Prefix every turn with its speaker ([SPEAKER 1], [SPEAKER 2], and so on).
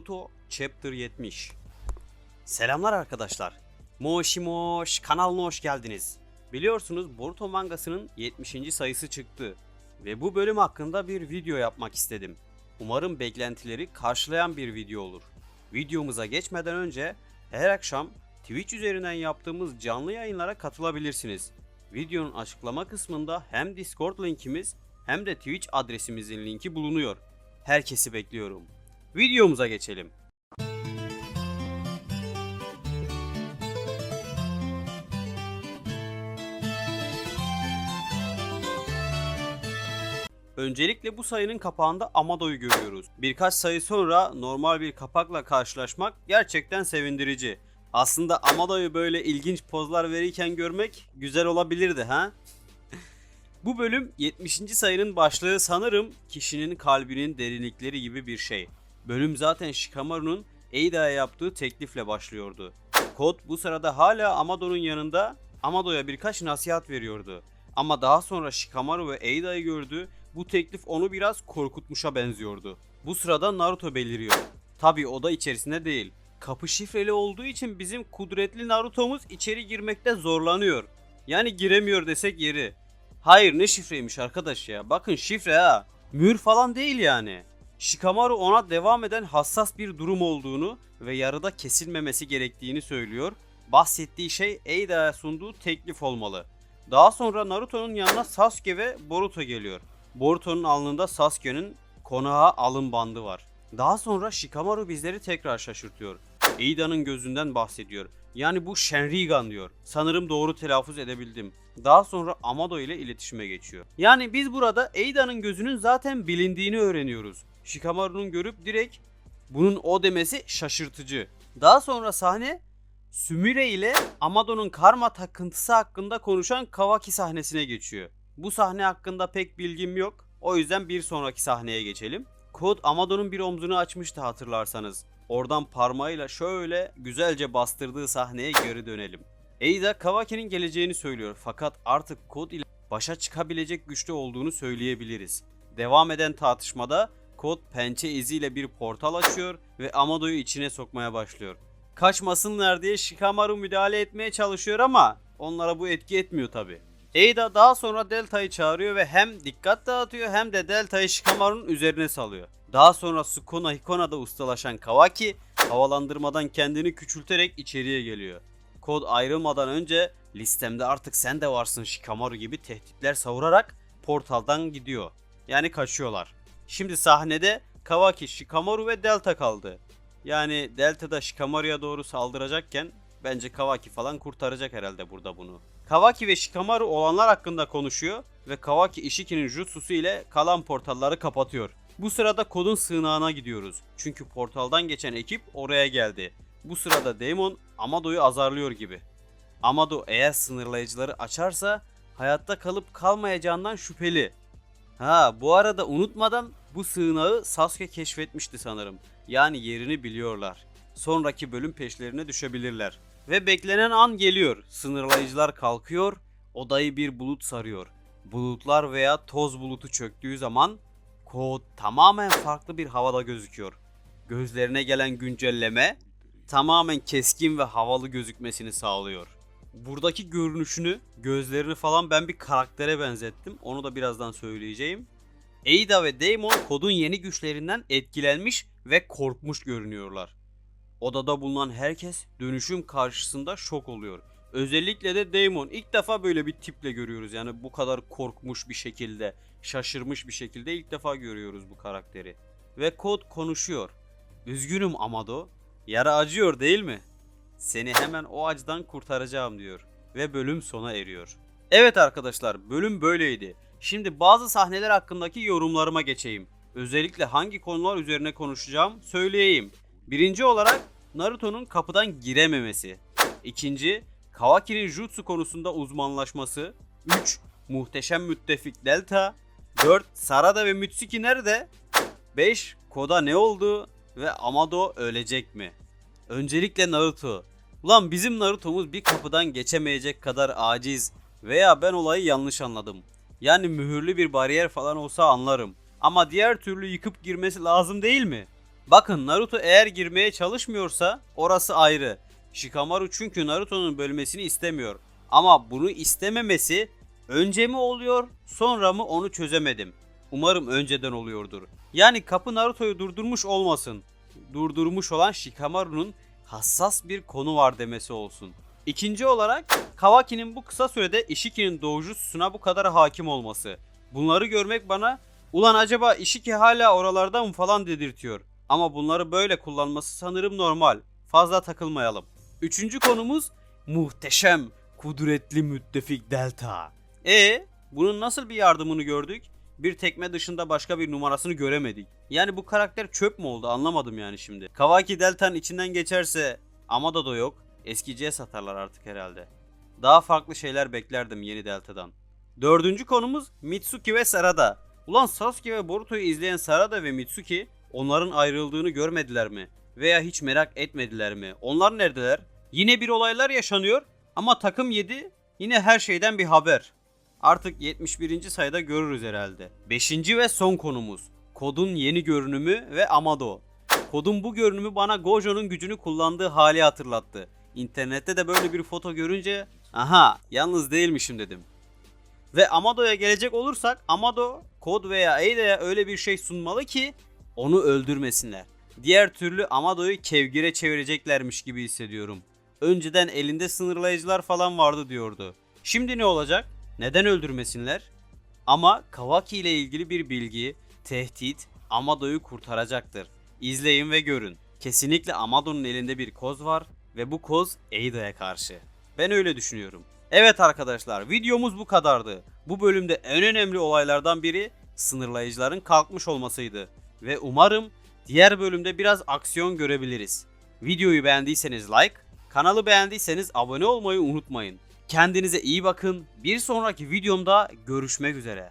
[SPEAKER 1] Naruto Chapter 70 Selamlar arkadaşlar. Moşimoş kanalına hoş geldiniz. Biliyorsunuz Boruto mangasının 70. sayısı çıktı ve bu bölüm hakkında bir video yapmak istedim. Umarım beklentileri karşılayan bir video olur. Videomuza geçmeden önce her akşam Twitch üzerinden yaptığımız canlı yayınlara katılabilirsiniz. Videonun açıklama kısmında hem Discord linkimiz hem de Twitch adresimizin linki bulunuyor. Herkesi bekliyorum. Videomuza geçelim. Öncelikle bu sayının kapağında Amado'yu görüyoruz. Birkaç sayı sonra normal bir kapakla karşılaşmak gerçekten sevindirici. Aslında Amado'yu böyle ilginç pozlar verirken görmek güzel olabilirdi ha? Bu bölüm 70. sayının başlığı sanırım kişinin kalbinin derinlikleri gibi bir şey. Bölüm zaten Shikamaru'nun Eida'ya yaptığı teklifle başlıyordu. Kod bu sırada hala Amado'nun yanında Amado'ya birkaç nasihat veriyordu. Ama daha sonra Shikamaru ve Eida'yı gördü. Bu teklif onu biraz korkutmuşa benziyordu. Bu sırada Naruto beliriyor. Tabi oda içerisinde değil. Kapı şifreli olduğu için bizim kudretli Naruto'muz içeri girmekte zorlanıyor. Yani giremiyor desek yeri. Hayır ne şifreymiş arkadaş ya. Bakın şifre ha. Mühür falan değil yani. Shikamaru ona devam eden hassas bir durum olduğunu ve yarıda kesilmemesi gerektiğini söylüyor. Bahsettiği şey Eida'ya sunduğu teklif olmalı. Daha sonra Naruto'nun yanına Sasuke ve Boruto geliyor. Boruto'nun alnında Sasuke'nin konağa alın bandı var. Daha sonra Shikamaru bizleri tekrar şaşırtıyor. Eida'nın gözünden bahsediyor. Yani bu Shenrigan diyor. Sanırım doğru telaffuz edebildim. Daha sonra Amado ile iletişime geçiyor. Yani biz burada Eida'nın gözünün zaten bilindiğini öğreniyoruz. Shikamaru'nun görüp direkt bunun o demesi şaşırtıcı. Daha sonra sahne Sümire ile Amado'nun karma takıntısı hakkında konuşan Kawaki sahnesine geçiyor. Bu sahne hakkında pek bilgim yok. O yüzden bir sonraki sahneye geçelim. Kod Amado'nun bir omzunu açmıştı hatırlarsanız. Oradan parmağıyla şöyle güzelce bastırdığı sahneye geri dönelim. Eida Kawaki'nin geleceğini söylüyor fakat artık Kod ile başa çıkabilecek güçte olduğunu söyleyebiliriz. Devam eden tartışmada Kod pençe iziyle bir portal açıyor ve Amado'yu içine sokmaya başlıyor. Kaçmasınlar diye Shikamaru müdahale etmeye çalışıyor ama onlara bu etki etmiyor tabi. Eida daha sonra Delta'yı çağırıyor ve hem dikkat dağıtıyor hem de Delta'yı Shikamaru'nun üzerine salıyor. Daha sonra Sukuna Hikona'da ustalaşan Kawaki havalandırmadan kendini küçülterek içeriye geliyor. Kod ayrılmadan önce listemde artık sen de varsın Shikamaru gibi tehditler savurarak portaldan gidiyor. Yani kaçıyorlar. Şimdi sahnede Kawaki, Shikamaru ve Delta kaldı. Yani Delta da Shikamaru'ya doğru saldıracakken bence Kawaki falan kurtaracak herhalde burada bunu. Kawaki ve Shikamaru olanlar hakkında konuşuyor ve Kawaki Ishiki'nin jutsusu ile kalan portalları kapatıyor. Bu sırada kodun sığınağına gidiyoruz. Çünkü portaldan geçen ekip oraya geldi. Bu sırada Demon Amado'yu azarlıyor gibi. Amado eğer sınırlayıcıları açarsa hayatta kalıp kalmayacağından şüpheli. Ha bu arada unutmadan bu sığınağı Sasuke keşfetmişti sanırım. Yani yerini biliyorlar. Sonraki bölüm peşlerine düşebilirler. Ve beklenen an geliyor. Sınırlayıcılar kalkıyor, odayı bir bulut sarıyor. Bulutlar veya toz bulutu çöktüğü zaman kod tamamen farklı bir havada gözüküyor. Gözlerine gelen güncelleme tamamen keskin ve havalı gözükmesini sağlıyor. Buradaki görünüşünü, gözlerini falan ben bir karaktere benzettim. Onu da birazdan söyleyeceğim. Ada ve Damon kodun yeni güçlerinden etkilenmiş ve korkmuş görünüyorlar. Odada bulunan herkes dönüşüm karşısında şok oluyor. Özellikle de Damon ilk defa böyle bir tiple görüyoruz. Yani bu kadar korkmuş bir şekilde, şaşırmış bir şekilde ilk defa görüyoruz bu karakteri. Ve kod konuşuyor. Üzgünüm Amado. Yara acıyor değil mi? Seni hemen o acıdan kurtaracağım diyor. Ve bölüm sona eriyor. Evet arkadaşlar bölüm böyleydi. Şimdi bazı sahneler hakkındaki yorumlarıma geçeyim. Özellikle hangi konular üzerine konuşacağım söyleyeyim. Birinci olarak Naruto'nun kapıdan girememesi. İkinci, Kawaki'nin jutsu konusunda uzmanlaşması. 3. Muhteşem müttefik Delta. 4. Sarada ve Mitsuki nerede? 5. Koda ne oldu? Ve Amado ölecek mi? Öncelikle Naruto. Ulan bizim Naruto'muz bir kapıdan geçemeyecek kadar aciz veya ben olayı yanlış anladım. Yani mühürlü bir bariyer falan olsa anlarım. Ama diğer türlü yıkıp girmesi lazım değil mi? Bakın Naruto eğer girmeye çalışmıyorsa orası ayrı. Shikamaru çünkü Naruto'nun bölmesini istemiyor. Ama bunu istememesi önce mi oluyor sonra mı onu çözemedim. Umarım önceden oluyordur. Yani kapı Naruto'yu durdurmuş olmasın. Durdurmuş olan Shikamaru'nun hassas bir konu var demesi olsun. İkinci olarak Kawaki'nin bu kısa sürede Ishiki'nin doğucusuna bu kadar hakim olması. Bunları görmek bana ulan acaba Ishiki hala oralarda mı falan dedirtiyor. Ama bunları böyle kullanması sanırım normal. Fazla takılmayalım. Üçüncü konumuz muhteşem, kudretli müttefik Delta. E bunun nasıl bir yardımını gördük? Bir tekme dışında başka bir numarasını göremedik. Yani bu karakter çöp mü oldu anlamadım yani şimdi. Kawaki Delta'nın içinden geçerse Amada da yok. Eskiciye satarlar artık herhalde. Daha farklı şeyler beklerdim yeni Delta'dan. Dördüncü konumuz Mitsuki ve Sarada. Ulan Sasuke ve Boruto'yu izleyen Sarada ve Mitsuki onların ayrıldığını görmediler mi? Veya hiç merak etmediler mi? Onlar neredeler? Yine bir olaylar yaşanıyor ama takım 7 yine her şeyden bir haber. Artık 71. sayıda görürüz herhalde. 5. ve son konumuz. Kodun yeni görünümü ve Amado. Kodun bu görünümü bana Gojo'nun gücünü kullandığı hali hatırlattı. İnternette de böyle bir foto görünce aha yalnız değilmişim dedim. Ve Amado'ya gelecek olursak Amado kod veya Eida'ya öyle bir şey sunmalı ki onu öldürmesinler. Diğer türlü Amado'yu kevgire çevireceklermiş gibi hissediyorum. Önceden elinde sınırlayıcılar falan vardı diyordu. Şimdi ne olacak? Neden öldürmesinler? Ama Kawaki ile ilgili bir bilgi, tehdit Amado'yu kurtaracaktır. İzleyin ve görün. Kesinlikle Amado'nun elinde bir koz var ve bu koz Eida'ya karşı. Ben öyle düşünüyorum. Evet arkadaşlar videomuz bu kadardı. Bu bölümde en önemli olaylardan biri sınırlayıcıların kalkmış olmasıydı. Ve umarım diğer bölümde biraz aksiyon görebiliriz. Videoyu beğendiyseniz like, kanalı beğendiyseniz abone olmayı unutmayın. Kendinize iyi bakın. Bir sonraki videomda görüşmek üzere.